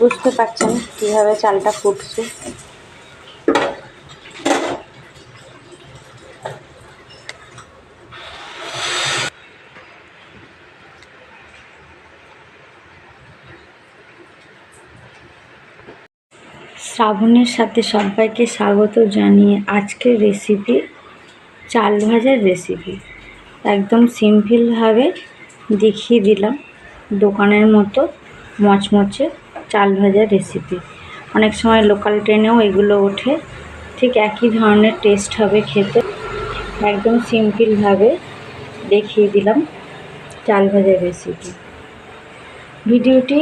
বুঝতে পারছেন কীভাবে চালটা ফুটছে। শ্রাবণের সাথে সবাইকে স্বাগত জানিয়ে আজকের রেসিপি চাল ভাজার রেসিপি একদম সিম্পলভাবে দেখিয়ে দিলাম। দোকানের মতো মচমচে চাল ভাজার রেসিপি অনেক সময় লোকাল ট্রেনেও এগুলো ওঠে। ঠিক একই ধরনের টেস্ট হবে খেতে। একদম সিম্পলভাবে দেখিয়ে দিলাম চাল ভাজার রেসিপি ভিডিওটি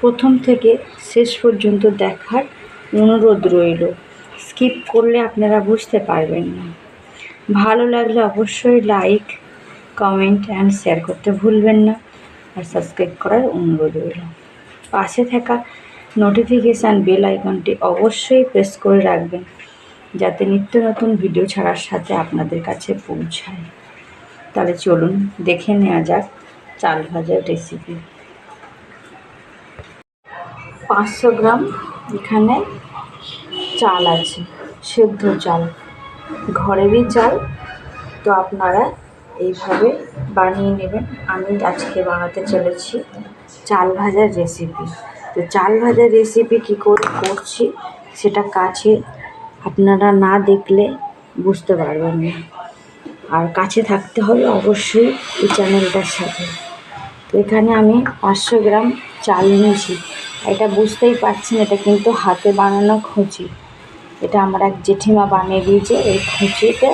প্রথম থেকে শেষ পর্যন্ত দেখার অনুরোধ রইল। স্কিপ করলে আপনারা বুঝতে পারবেন না। ভালো লাগলে অবশ্যই লাইক কমেন্ট অ্যান্ড শেয়ার করতে ভুলবেন না। আর সাবস্ক্রাইব করার অনুরোধ রইল। পাশে থাকা নোটিফিকেশান বেল আইকনটি অবশ্যই প্রেস করে রাখবেন, যাতে নিত্য নতুন ভিডিও ছাড়ার সাথে আপনাদের কাছে পৌঁছায়। তাহলে চলুন দেখে নেওয়া যাক চাল ভাজার রেসিপি পাঁচশো গ্রাম এখানে চাল আছে, সেদ্ধ চাল। ঘরেরই চাল, তো আপনারা এইভাবে বানিয়ে নেবেন। আমি আজকে বানাতে চলেছি চাল ভাজার রেসিপি তো চাল ভাজার রেসিপি কী করে, করছি সেটা কাছে আপনারা না দেখলে বুঝতে পারবেন না। আর কাছে থাকতে হবে অবশ্যই এই চ্যানেলটার সাথে। তো এখানে আমি পাঁচশো গ্রাম চাল নিয়েছি। এটা বুঝতেই পারছেন, এটা কিন্তু হাতে বানানো খুঁচি। এটা আমার এক জেঠিমা বানিয়ে দিয়েছে। এই খুঁচিতে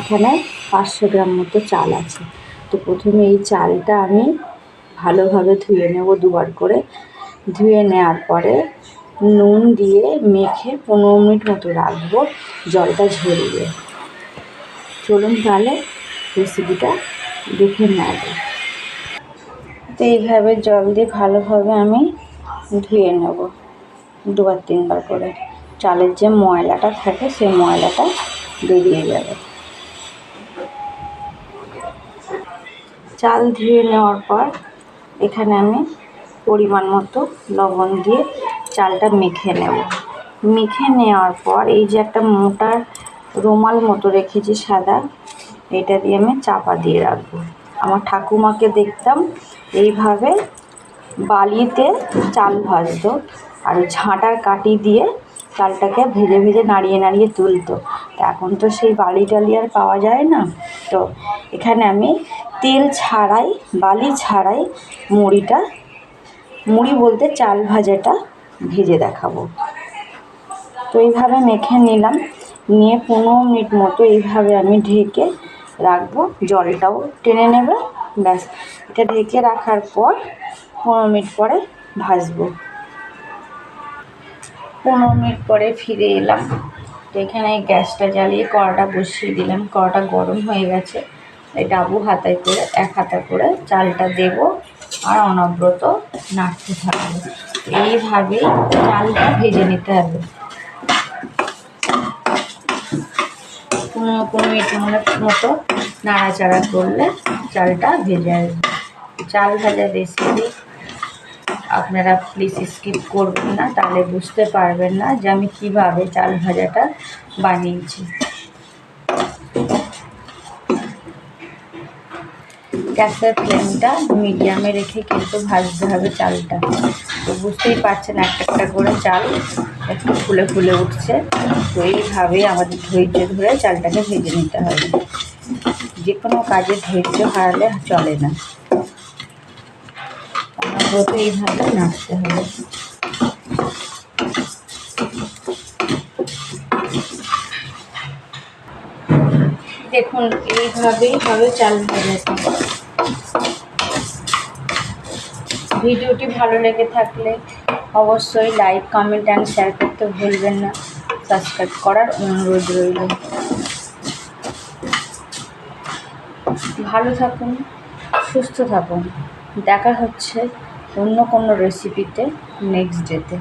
এখানে পাঁচশো গ্রাম মতো চাল আছে। তো প্রথমে এই চালটা আমি ভালোভাবে ধুয়ে নেব দুবার করে। ধুয়ে নেওয়ার পরে নুন দিয়ে মেখে পনেরো মিনিট মতো রাখব, জলটা ঝরিয়ে। চলুন তাহলে রেসিপিটা দেখে যায় তো এইভাবে জল দিয়ে ভালোভাবে আমি ধুয়ে নেব দুবার তিনবার করে। চালের যে ময়লাটা থাকে, সেই ময়লাটা বেরিয়ে যাবে। চাল ধুয়ে নেওয়ার পর এখানে আমি পরিমাণ মতো লবণ দিয়ে চালটা মেখে নেব। মেখে নেওয়ার পর এই যে একটা মোটা রুমাল মতো রেখেছি সাদা, এটা দিয়ে আমি চাপা দিয়ে রাখব। আমার ঠাকুমাকে দেখতাম এইভাবে বালিতে চাল ভাজতো আর ঝাঁটার কাটি দিয়ে চালটাকে ভেজে ভেজে নাড়িয়ে নাড়িয়ে তুলতো। এখন তো সেই বালি টালি আর পাওয়া যায় না। তো এখানে আমি তেল ছাড়াই, বালি ছাড়াই মুড়িটা, মুড়ি বলতে চাল ভাজাটা ভেজে দেখাবো। তো এইভাবে মেখে নিলাম। নিয়ে পনেরো মিনিট মতো এইভাবে আমি ঢেকে রাখব। জলটাও টেনে নেবে। ব্যাস, এটা ঢেকে রাখার পর পনেরো মিনিট পরে ভাজবো। পনেরো মিনিট পরে ফিরে এলাম। তো এখানে গ্যাসটা জ্বালিয়ে কড়াটা বসিয়ে দিলাম। কড়াটা গরম হয়ে গেছে। এই ডাবু হাতায় করে, এক হাতা করে চালটা দেব আর অনব্রত নাড়তে থাকব। এইভাবেই চালটা ভেজে নিতে হবে। পনেরো পনেরো মিনিট মতো নাড়াচাড়া করলে চালটা ভেজে আসবে। চাল ভাজার রেসিপি আপনারা প্লিজ স্কিপ করবেন না, তাহলে বুঝতে পারবেন না যে আমি কীভাবে চাল ভাজাটা বানিয়েছি। গ্যাসের ফ্লেমটা মিডিয়ামে রেখে কিন্তু ভাজতে হবে চালটা। তো বুঝতেই পারছেন একটা একটা করে চাল একটু ফুলে ফুলে উঠছে, তো এইভাবেই আমাদের ধৈর্য ধরে চালটাকে ভেজে নিতে হবে। যে কোনো কাজে ধৈর্য হারালে চলে না। অনবরত এইভাবে নাড়তে হবে। দেখুন এইভাবেই হবে চাল ভাজাটা ভিডিওটি ভালো লেগে থাকলে অবশ্যই লাইক কমেন্ট অ্যান্ড শেয়ার করতে ভুলবেন না। সাবস্ক্রাইব করার অনুরোধ রইল। ভালো থাকুন সুস্থ থাকুন। দেখা হচ্ছে অন্য কোনো রেসিপিতে নেক্সট ডেতে